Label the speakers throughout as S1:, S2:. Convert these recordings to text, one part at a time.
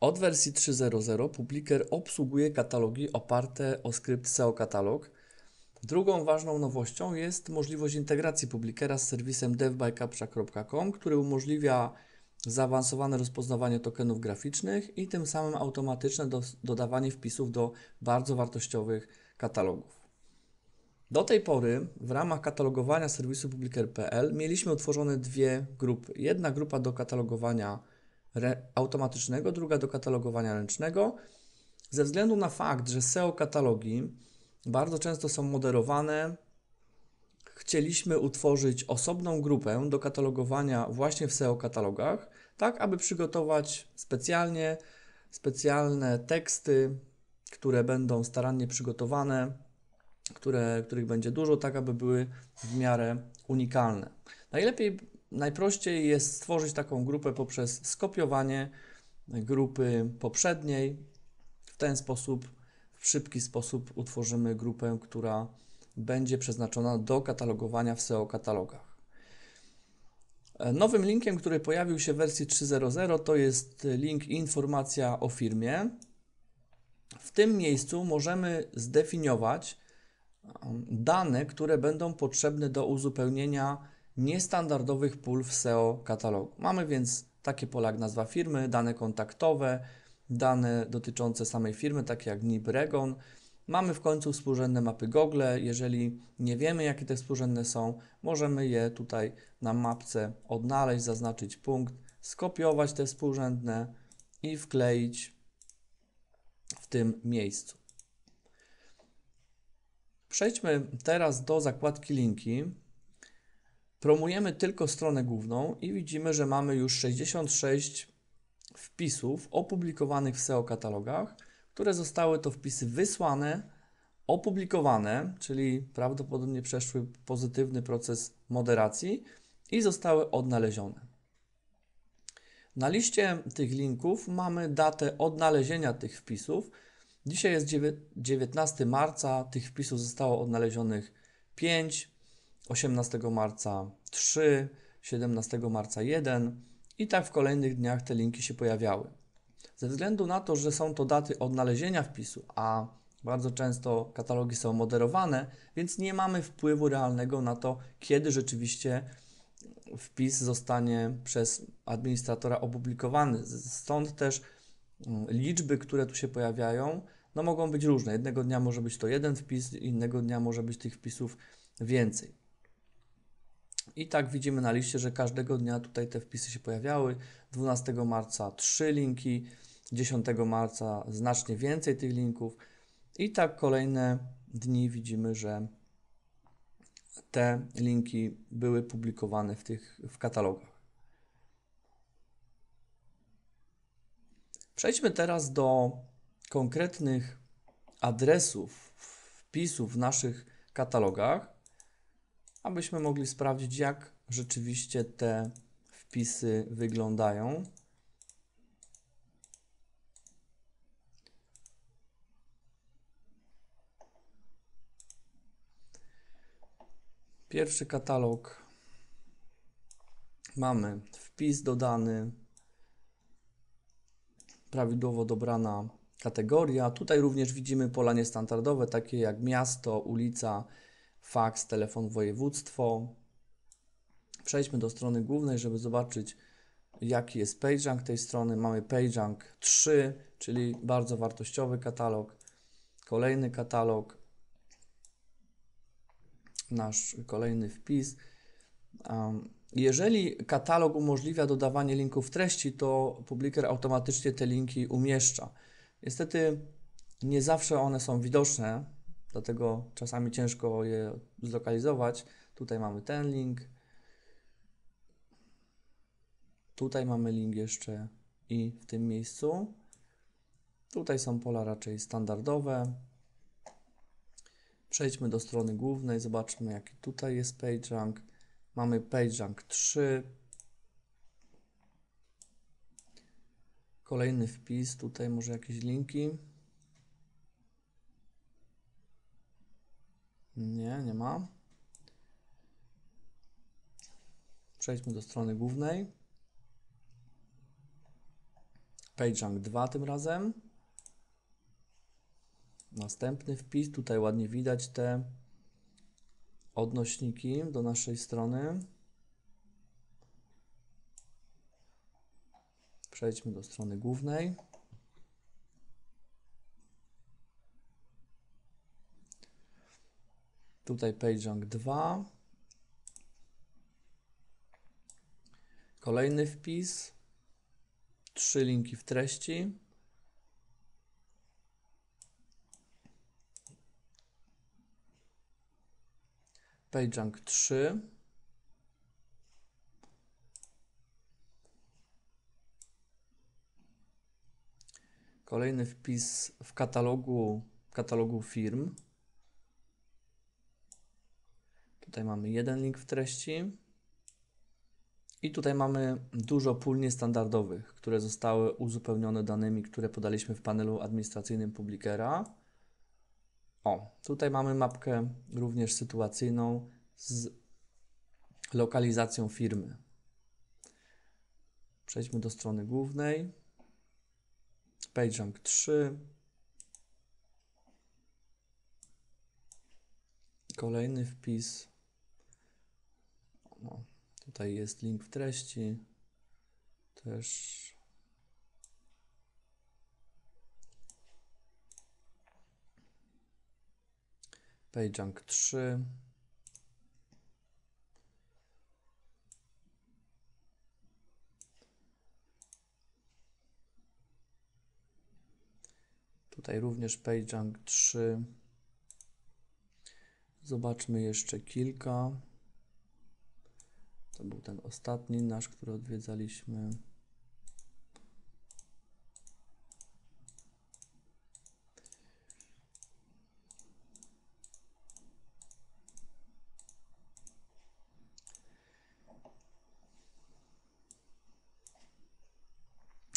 S1: Od wersji 3.0.0 Publiker obsługuje katalogi oparte o skrypt SEO Katalog. Drugą ważną nowością jest możliwość integracji Publikera z serwisem devbycaptcha.com, który umożliwia zaawansowane rozpoznawanie tokenów graficznych i tym samym automatyczne do, dodawanie wpisów do bardzo wartościowych katalogów. Do tej pory w ramach katalogowania serwisu publiker.pl mieliśmy utworzone dwie grupy. Jedna grupa do katalogowania automatycznego, druga do katalogowania ręcznego. Ze względu na fakt, że SEO katalogi bardzo często są moderowane, chcieliśmy utworzyć osobną grupę do katalogowania właśnie w SEO katalogach, tak aby przygotować specjalnie specjalne teksty, które będą starannie przygotowane, które, których będzie dużo, tak aby były w miarę unikalne. Najlepiej, najprościej jest stworzyć taką grupę poprzez skopiowanie grupy poprzedniej. W ten sposób, w szybki sposób utworzymy grupę, która będzie przeznaczona do katalogowania w SEO katalogach. Nowym linkiem, który pojawił się w wersji 3.0.0 to jest link informacja o firmie. W tym miejscu możemy zdefiniować um, dane, które będą potrzebne do uzupełnienia niestandardowych pól w SEO katalogu. Mamy więc takie pola jak nazwa firmy, dane kontaktowe, dane dotyczące samej firmy, takie jak NIP Regon, Mamy w końcu współrzędne mapy Google. Jeżeli nie wiemy, jakie te współrzędne są, możemy je tutaj na mapce odnaleźć, zaznaczyć punkt, skopiować te współrzędne i wkleić w tym miejscu. Przejdźmy teraz do zakładki linki. Promujemy tylko stronę główną i widzimy, że mamy już 66 wpisów opublikowanych w SEO katalogach które zostały to wpisy wysłane, opublikowane, czyli prawdopodobnie przeszły pozytywny proces moderacji i zostały odnalezione. Na liście tych linków mamy datę odnalezienia tych wpisów. Dzisiaj jest 19 marca, tych wpisów zostało odnalezionych 5, 18 marca 3, 17 marca 1 i tak w kolejnych dniach te linki się pojawiały. Ze względu na to, że są to daty odnalezienia wpisu, a bardzo często katalogi są moderowane, więc nie mamy wpływu realnego na to, kiedy rzeczywiście wpis zostanie przez administratora opublikowany. Stąd też mm, liczby, które tu się pojawiają, no mogą być różne. Jednego dnia może być to jeden wpis, innego dnia może być tych wpisów więcej. I tak widzimy na liście, że każdego dnia tutaj te wpisy się pojawiały. 12 marca 3 linki, 10 marca znacznie więcej tych linków i tak kolejne dni widzimy, że te linki były publikowane w tych w katalogach. Przejdźmy teraz do konkretnych adresów wpisów w naszych katalogach, abyśmy mogli sprawdzić, jak rzeczywiście te wpisy wyglądają. Pierwszy katalog mamy wpis dodany, prawidłowo dobrana kategoria. Tutaj również widzimy pola niestandardowe, takie jak miasto, ulica, faks, telefon, województwo. Przejdźmy do strony głównej, żeby zobaczyć, jaki jest PageRank tej strony. Mamy PageRank 3, czyli bardzo wartościowy katalog. Kolejny katalog nasz kolejny wpis. Jeżeli katalog umożliwia dodawanie linków treści, to Publiker automatycznie te linki umieszcza. Niestety nie zawsze one są widoczne, dlatego czasami ciężko je zlokalizować. Tutaj mamy ten link. Tutaj mamy link jeszcze i w tym miejscu. Tutaj są pola raczej standardowe. Przejdźmy do strony głównej, zobaczmy jaki tutaj jest PageRank. Mamy PageRank 3. Kolejny wpis, tutaj może jakieś linki. Nie, nie ma. Przejdźmy do strony głównej. PageRank 2 tym razem. Następny wpis, tutaj ładnie widać te odnośniki do naszej strony. Przejdźmy do strony głównej. Tutaj PageRank 2. Kolejny wpis. Trzy linki w treści. PageRank 3. Kolejny wpis w katalogu, katalogu firm. Tutaj mamy jeden link w treści. I tutaj mamy dużo pól niestandardowych, które zostały uzupełnione danymi, które podaliśmy w panelu administracyjnym Publikera. O, tutaj mamy mapkę również sytuacyjną z lokalizacją firmy. Przejdźmy do strony głównej. PageRank 3. Kolejny wpis. No, tutaj jest link w treści. Też PageRank 3. Tutaj również PageRank 3. Zobaczmy jeszcze kilka. To był ten ostatni nasz, który odwiedzaliśmy.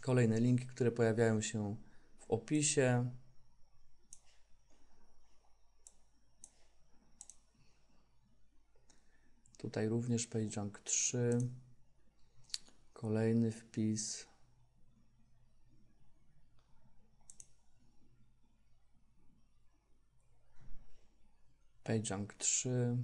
S1: Kolejne linki, które pojawiają się w opisie. Tutaj również PageRank 3. Kolejny wpis. PageRank 3.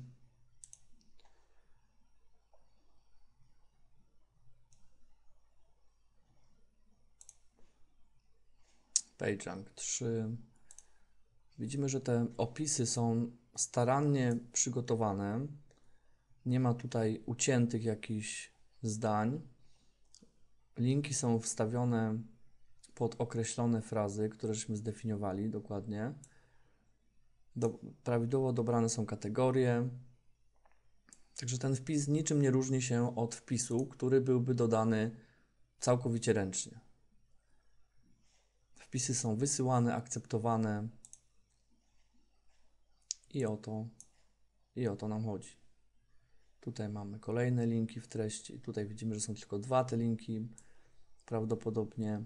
S1: PageRank 3. Widzimy, że te opisy są starannie przygotowane. Nie ma tutaj uciętych jakichś zdań. Linki są wstawione pod określone frazy, któreśmy zdefiniowali dokładnie. Do, prawidłowo dobrane są kategorie. Także ten wpis niczym nie różni się od wpisu, który byłby dodany całkowicie ręcznie. Wpisy są wysyłane, akceptowane i o to, i o to nam chodzi. Tutaj mamy kolejne linki w treści. Tutaj widzimy, że są tylko dwa te linki. Prawdopodobnie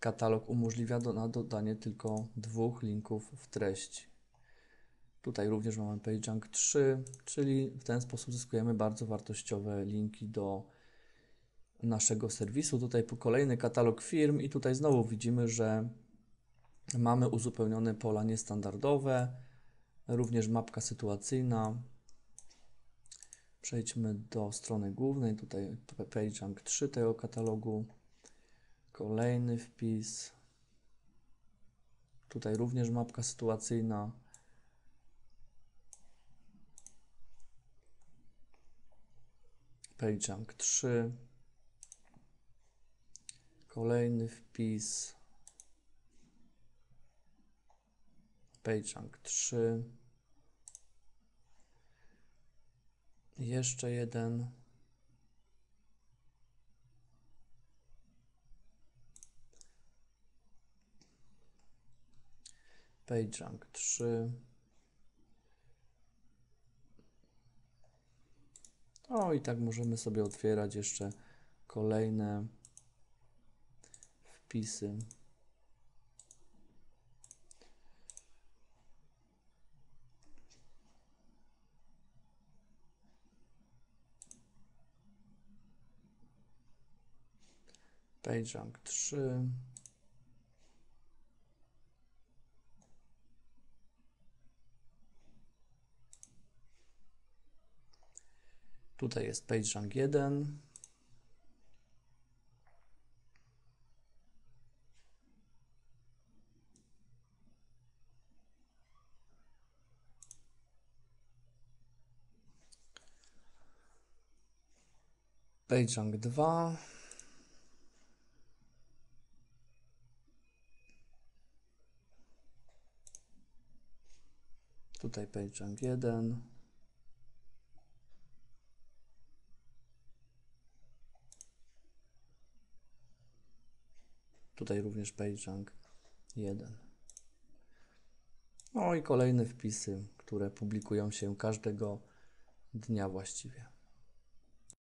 S1: katalog umożliwia do, na dodanie tylko dwóch linków w treści. Tutaj również mamy PageRank 3, czyli w ten sposób zyskujemy bardzo wartościowe linki do naszego serwisu. Tutaj kolejny katalog firm i tutaj znowu widzimy, że mamy uzupełnione pola niestandardowe, również mapka sytuacyjna. Przejdźmy do strony głównej, tutaj PageRank 3 tego katalogu. Kolejny wpis. Tutaj również mapka sytuacyjna. PageRank 3. Kolejny wpis. PageRank 3. Jeszcze jeden. PageRank 3. O i tak możemy sobie otwierać jeszcze kolejne wpisy. PageRank 3. Tutaj jest PageRank 1. PageRank 2. Tutaj PageRank 1. Tutaj również PageRank 1. No i kolejne wpisy, które publikują się każdego dnia właściwie.